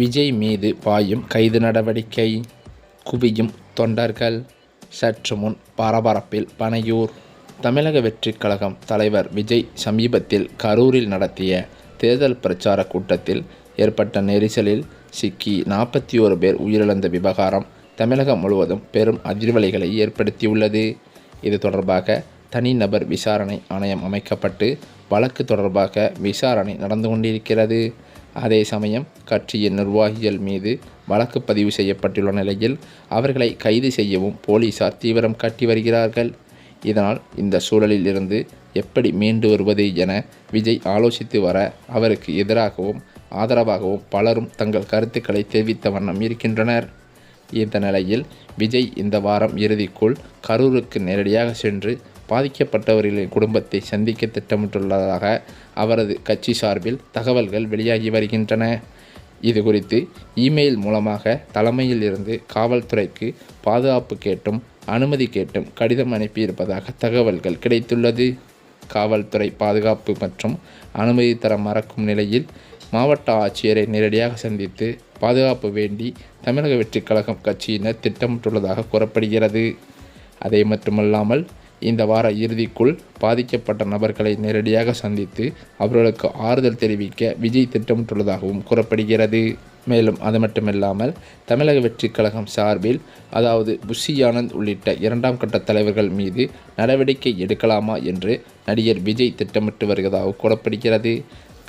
விஜய் மீது பாயும் கைது நடவடிக்கை. குவியும் தொண்டர்கள். சற்று முன் பரபரப்பில் பனையூர். தமிழக வெற்றிக் கழகம் தலைவர் விஜய் சமீபத்தில் கரூரில் நடத்திய தேர்தல் பிரச்சார கூட்டத்தில் ஏற்பட்ட நெரிசலில் சிக்கி நாற்பத்தி ஓரு பேர் உயிரிழந்த விவகாரம் தமிழகம் முழுவதும் பெரும் அதிர்வலைகளை ஏற்படுத்தியுள்ளது. இது தொடர்பாக தனிநபர் விசாரணை ஆணையம் அமைக்கப்பட்டு வழக்கு தொடர்பாக விசாரணை நடந்து கொண்டிருக்கிறது. அதே சமயம் கட்சியின் நிர்வாகிகள் மீது வழக்கு பதிவு செய்யப்பட்டுள்ள நிலையில் அவர்களை கைது செய்யவும் போலீசார் தீவிரம் காட்டி வருகிறார்கள். இதனால் இந்த சூழலில் இருந்து எப்படி மீண்டு வருவது என விஜய் ஆலோசித்து வர அவருக்கு எதிராகவும் ஆதரவாகவும் பலரும் தங்கள் கருத்துக்களை தெரிவித்த வண்ணம் இருக்கின்றனர். இந்த நிலையில் விஜய் இந்த வாரம் இறுதிக்குள் கரூருக்கு நேரடியாக சென்று பாதிக்கப்பட்டவர்களின் குடும்பத்தை சந்திக்க திட்டமிட்டுள்ளதாக அவரது கட்சி சார்பில் தகவல்கள் வெளியாகி வருகின்றன. இது குறித்து இமெயில் மூலமாக தலைமையில் இருந்து காவல்துறைக்கு பாதுகாப்பு கேட்டும் அனுமதி கேட்டும் கடிதம் அனுப்பியிருப்பதாக தகவல்கள் கிடைத்துள்ளது. காவல்துறை பாதுகாப்பு மற்றும் அனுமதி தர மறக்கும் நிலையில் மாவட்ட ஆட்சியரை நேரடியாக சந்தித்து பாதுகாப்பு வேண்டி தமிழக வெற்றிக் கழகம் கட்சியினர் திட்டமிட்டுள்ளதாக கூறப்படுகிறது. அதை மட்டுமல்லாமல் இந்த வார இறுதிக்குள் பாதிக்கப்பட்ட நபர்களை நேரடியாக சந்தித்து அவர்களுக்கு ஆறுதல் தெரிவிக்க விஜய் திட்டமிட்டுள்ளதாகவும் கூறப்படுகிறது. மேலும் அது மட்டுமில்லாமல் தமிழக வெற்றிக் கழகம் சார்பில் அதாவது புஷி ஆனந்த் உள்ளிட்ட இரண்டாம் கட்ட தலைவர்கள் மீது நடவடிக்கை எடுக்கலாமா என்று நடிகர் விஜய் திட்டமிட்டு வருவதாக கூறப்படுகிறது.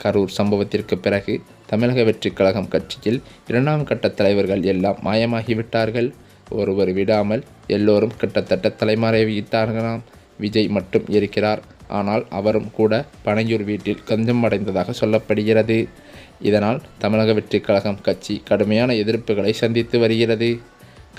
கரூர் சம்பவத்திற்கு பிறகு தமிழக வெற்றிக் கழகம் கட்சியில் இரண்டாம் கட்ட தலைவர்கள் எல்லாம் மாயமாகிவிட்டார்கள். ஒருவர் விடாமல் எல்லோரும் கிட்டத்தட்ட தலைமறைவிட்டார்களாம் விஜய் மட்டும் இருக்கிறார். ஆனால் அவரும் கூட பனையூர் வீட்டில் கஞ்சம் அடைந்ததாக சொல்லப்படுகிறது. இதனால் தமிழக வெற்றிக் கழகம் கட்சி கடுமையான எதிர்ப்புகளை சந்தித்து வருகிறது.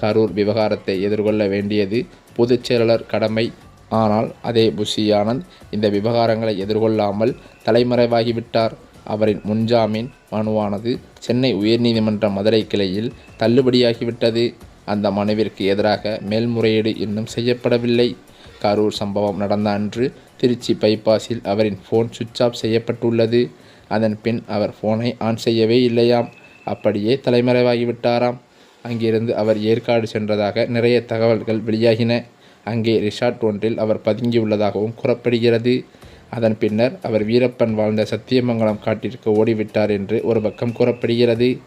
கரூர் விவகாரத்தை எதிர்கொள்ள வேண்டியது பொதுச் செயலாளர் கடமை. ஆனால் அதே புஷி ஆனந்த் இந்த விவகாரங்களை எதிர்கொள்ளாமல் தலைமறைவாகிவிட்டார். அவரின் முன்ஜாமீன் மனுவானது சென்னை உயர்நீதிமன்ற மதுரை கிளையில் தள்ளுபடியாகிவிட்டது. அந்த மனுவிற்கு எதிராக மேல்முறையீடு இன்னும் செய்யப்படவில்லை. கரூர் சம்பவம் நடந்த அன்று திருச்சி பைபாஸில் அவரின் ஃபோன் சுவிட்ச் ஆஃப் செய்யப்பட்டுள்ளது. அதன் பின் அவர் ஃபோனை ஆன் செய்யவே இல்லையாம். அப்படியே தலைமறைவாகிவிட்டாராம். அங்கிருந்து அவர் ஏற்காடு சென்றதாக நிறைய தகவல்கள் வெளியாகின. அங்கே ரிசார்ட் ஒன்றில் அவர் பதுங்கியுள்ளதாகவும் கூறப்படுகிறது. அதன் பின்னர் அவர் வீரப்பன் வாழ்ந்த சத்தியமங்கலம் காட்டிற்கு ஓடிவிட்டார் என்று ஒரு பக்கம் கூறப்படுகிறது.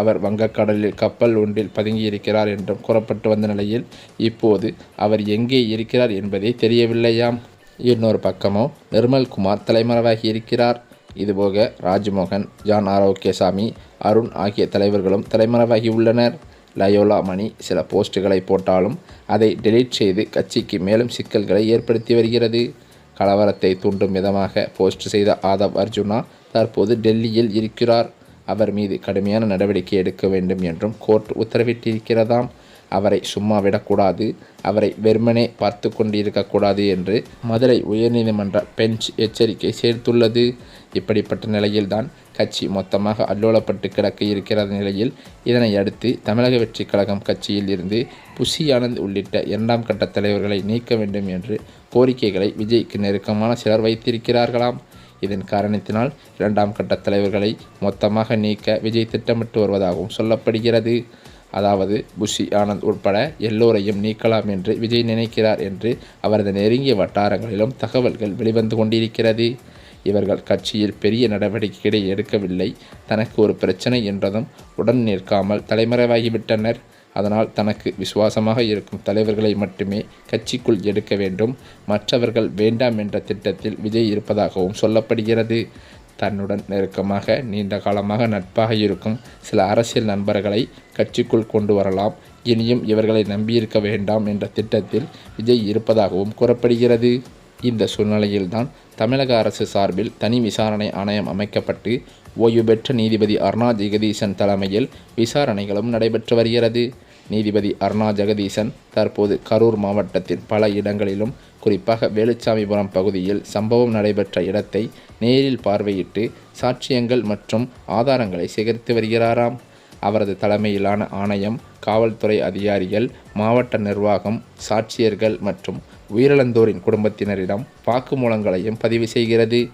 அவர் வங்கக்கடலில் கப்பல் ஒன்றில் பதுங்கியிருக்கிறார் என்றும் கூறப்பட்டு வந்த நிலையில் இப்போது அவர் எங்கே இருக்கிறார் என்பதே தெரியவில்லையாம். இன்னொரு பக்கமோ நிர்மல்குமார் தலைமறைவாகி இருக்கிறார். இதுபோக ராஜ்மோகன் ஜான் ஆரோக்கியசாமி அருண் ஆகிய தலைவர்களும் தலைமறைவாகி உள்ளனர். லயோலா மணி சில போஸ்ட்டுகளை போட்டாலும் அதை டெலீட் செய்து கட்சிக்கு மேலும் சிக்கல்களை ஏற்படுத்தி வருகிறது. கலவரத்தை தூண்டும் விதமாக போஸ்ட் செய்த ஆதவ் அர்ஜுனா தற்போது டெல்லியில் இருக்கிறார். அவர் மீது கடுமையான நடவடிக்கை எடுக்க வேண்டும் என்றும் கோர்ட் உத்தரவிட்டிருக்கிறதாம். அவரை சும்மா விடக்கூடாது. அவரை வெறுமனே பார்த்து கொண்டிருக்கக்கூடாது என்று மதுரை உயர்நீதிமன்ற பெஞ்ச் எச்சரிக்கை சேர்த்துள்ளது. இப்படிப்பட்ட நிலையில்தான் கட்சி மொத்தமாக அல்லோலப்பட்டு கிடக்க இருக்கிற நிலையில் இதனை அடுத்து தமிழக வெற்றி கழகம் கட்சியில் இருந்து புஷி ஆனந்த் உள்ளிட்ட இரண்டாம் கட்ட தலைவர்களை நீக்க வேண்டும் என்று கோரிக்கைகளை விஜய்க்கு நெருக்கமான சிலர் வைத்திருக்கிறார்களாம். இதன் காரணத்தினால் இரண்டாம் கட்ட தலைவர்களை மொத்தமாக நீக்க விஜய் திட்டமிட்டு வருவதாகவும் சொல்லப்படுகிறது. அதாவது புஷி ஆனந்த் உட்பட எல்லோரையும் நீக்கலாம் என்று விஜய் நினைக்கிறார் என்று அவரது நெருங்கிய வட்டாரங்களிலும் தகவல்கள் வெளிவந்து கொண்டிருக்கிறது. இவர்கள் கட்சியில் பெரிய நடவடிக்கைகளை எடுக்கவில்லை. தனக்கு ஒரு பிரச்சனை என்றதும் உடன் நிற்காமல் தலைமறைவாகிவிட்டனர். அதனால் தனக்கு விசுவாசமாக இருக்கும் தலைவர்களை மட்டுமே கட்சிக்குள் எடுக்க வேண்டும். மற்றவர்கள் வேண்டாம் என்ற திட்டத்தில் விஜய் இருப்பதாகவும் சொல்லப்படுகிறது. தன்னுடன் நெருக்கமாக நீண்ட காலமாக நட்பாக இருக்கும் சில அரசியல் நண்பர்களை கட்சிக்குள் கொண்டு வரலாம். இனியும் இவர்களை நம்பியிருக்க வேண்டாம் என்ற திட்டத்தில் விஜய் இருப்பதாகவும் கூறப்படுகிறது. இந்த சூழ்நிலையில்தான் தமிழக அரசு சார்பில் தனி விசாரணை ஆணையம் அமைக்கப்பட்டு ஓய்வு பெற்ற நீதிபதி அருணா ஜெகதீசன் தலைமையில் விசாரணைகளும் நடைபெற்று வருகிறது. நீதிபதி அருணா ஜெகதீசன் தற்போது கரூர் மாவட்டத்தின் பல இடங்களிலும் குறிப்பாக வேலுச்சாமிபுரம் பகுதியில் சம்பவம் நடைபெற்ற இடத்தை நேரில் பார்வையிட்டு சாட்சியங்கள் மற்றும் ஆதாரங்களை சேகரித்து வருகிறாராம். அவரது தலைமையிலான ஆணையம் காவல்துறை அதிகாரிகள் மாவட்ட நிர்வாகம் சாட்சியர்கள் மற்றும் உயிரிழந்தோரின் குடும்பத்தினரிடம் வாக்குமூலங்களையும் பதிவு செய்கிறது.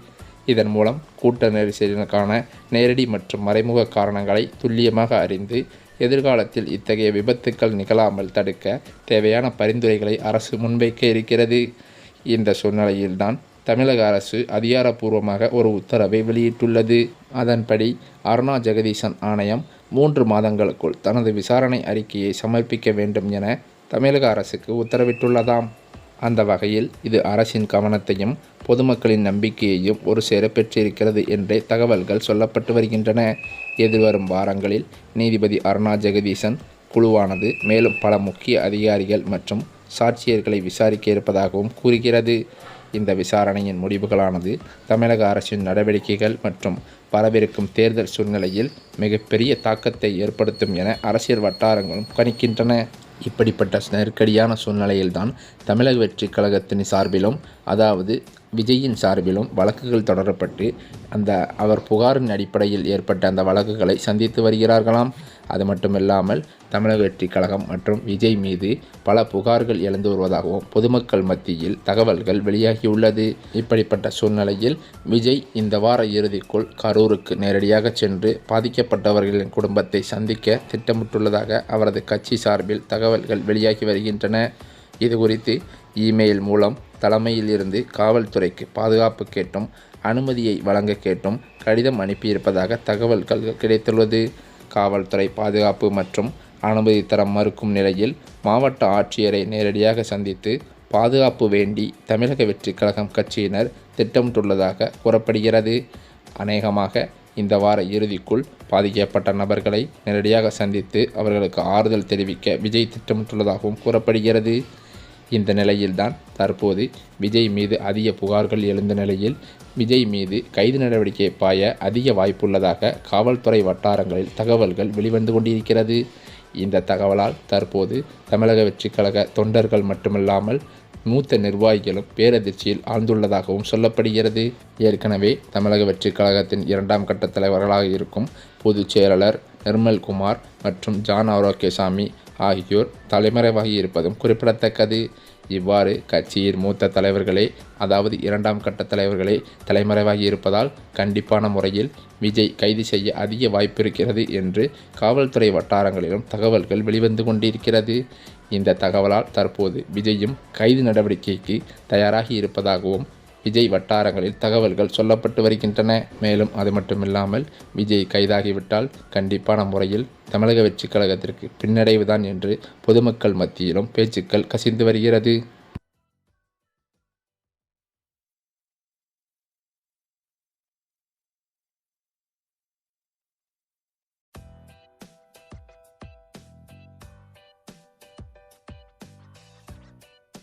இதன் மூலம் கூட்ட நெரிசலுக்கான நேரடி மற்றும் மறைமுக காரணங்களை துல்லியமாக அறிந்து எதிர்காலத்தில் இத்தகைய விபத்துக்கள் நிகழாமல் தடுக்க தேவையான பரிந்துரைகளை அரசு முன்வைக்க இருக்கிறது. இந்த சூழ்நிலையில்தான் தமிழக அரசு அதிகாரப்பூர்வமாக ஒரு உத்தரவை வெளியிட்டுள்ளது. அதன்படி அருணா ஜெகதீசன் ஆணையம் மூன்று மாதங்களுக்குள் தனது விசாரணை அறிக்கையை சமர்ப்பிக்க வேண்டும் என தமிழக அரசுக்கு உத்தரவிட்டுள்ளதாம். அந்த வகையில் இது அரசின் கவனத்தையும் பொதுமக்களின் நம்பிக்கையையும் ஒரு சேர பெற்றிருக்கிறது என்றே தகவல்கள் சொல்லப்பட்டு வருகின்றன. எதிர்வரும் வாரங்களில் நீதிபதி அருணா ஜெகதீசன் குழுவானது மேலும் பல முக்கிய அதிகாரிகள் மற்றும் சாட்சியர்களை விசாரிக்க இருப்பதாகவும் கூறுகிறது. இந்த விசாரணையின் முடிவுகளானது தமிழக அரசின் நடவடிக்கைகள் மற்றும் வரவிருக்கும் தேர்தல் சூழ்நிலையில் மிகப்பெரிய தாக்கத்தை ஏற்படுத்தும் என அரசியல் வட்டாரங்களும் கணிக்கின்றன. இப்படிப்பட்ட நெருக்கடியான சூழ்நிலையில்தான் தமிழக வெற்றி கழகத்தின் சார்பிலும் அதாவது விஜயின் சார்பிலும் வழக்குகள் தொடரப்பட்டு அந்த அவர் புகாரின் அடிப்படையில் ஏற்பட்ட அந்த வழக்குகளை சந்தித்து வருகிறார்களாம். அது மட்டுமில்லாமல் தமிழக வெற்றி கழகம் மற்றும் விஜய் மீது பல புகார்கள் எழுந்து வருவதாகவும் பொதுமக்கள் மத்தியில் தகவல்கள் வெளியாகியுள்ளது. இப்படிப்பட்ட சூழ்நிலையில் விஜய் இந்த வார இறுதிக்குள் கரூருக்கு நேரடியாக சென்று பாதிக்கப்பட்டவர்களின் குடும்பத்தை சந்திக்க திட்டமிட்டுள்ளதாக அவரது கட்சி சார்பில் தகவல்கள் வெளியாகி வருகின்றன. இது குறித்து இமெயில் மூலம் தலைமையில் இருந்து காவல்துறைக்கு பாதுகாப்பு கேட்டும் அனுமதியை வழங்க கேட்டும் கடிதம் அனுப்பியிருப்பதாக தகவல்கள் கிடைத்துள்ளது. காவல்துறை பாதுகாப்பு மற்றும் அனுமதி தர மறுக்கும் நிலையில் மாவட்ட ஆட்சியரை நேரடியாக சந்தித்து பாதுகாப்பு வேண்டி தமிழக வெற்றி கழகம் கட்சியினர் திட்டமிட்டுள்ளதாக கூறப்படுகிறது. அநேகமாக இந்த வார இறுதிக்குள் பாதிக்கப்பட்ட நபர்களை நேரடியாக சந்தித்து அவர்களுக்கு ஆறுதல் தெரிவிக்க விஜய் திட்டமிட்டுள்ளதாகவும் கூறப்படுகிறது. இந்த நிலையில்தான் தற்போது விஜய் மீது அதிக புகார்கள் எழுந்த நிலையில் விஜய் மீது கைது நடவடிக்கை பாய அதிக வாய்ப்புள்ளதாக காவல்துறை வட்டாரங்களில் தகவல்கள் வெளிவந்து கொண்டிருக்கிறது. இந்த தகவலால் தற்போது தமிழக வெற்றி கழக தொண்டர்கள் மட்டுமல்லாமல் மூத்த நிர்வாகிகளும் பேரதிர்ச்சியில் ஆழ்ந்துள்ளதாகவும் சொல்லப்படுகிறது. ஏற்கனவே தமிழக வெற்றி கழகத்தின் இரண்டாம் கட்ட தலைவர்களாக இருக்கும் பொதுச் செயலாளர் நிர்மல்குமார் மற்றும் ஜான் ஆரோக்கியசாமி ஆகியோர் தலைமறைவாகி இருப்பதும் குறிப்பிடத்தக்கது. இவ்வாறு கட்சியின் மூத்த தலைவர்களே அதாவது இரண்டாம் கட்ட தலைவர்களே தலைமறைவாகி இருப்பதால் கண்டிப்பான முறையில் விஜய் கைது செய்ய அதிக வாய்ப்பு இருக்கிறது என்று காவல்துறை வட்டாரங்களிலும் தகவல்கள் வெளிவந்து கொண்டிருக்கிறது. இந்த தகவலால் தற்போது விஜயும் கைது நடவடிக்கைக்கு தயாராகி இருப்பதாகவும் விஜய் வட்டாரங்களில் தகவல்கள் சொல்லப்பட்டு வருகின்றன. மேலும் அது மட்டுமில்லாமல் விஜய் கைதாகிவிட்டால் கண்டிப்பான முறையில் தமிழக வெற்றி கழகத்திற்கு பின்னடைவுதான் என்று பொதுமக்கள் மத்தியிலும் பேச்சுக்கள் கசிந்து வருகிறது.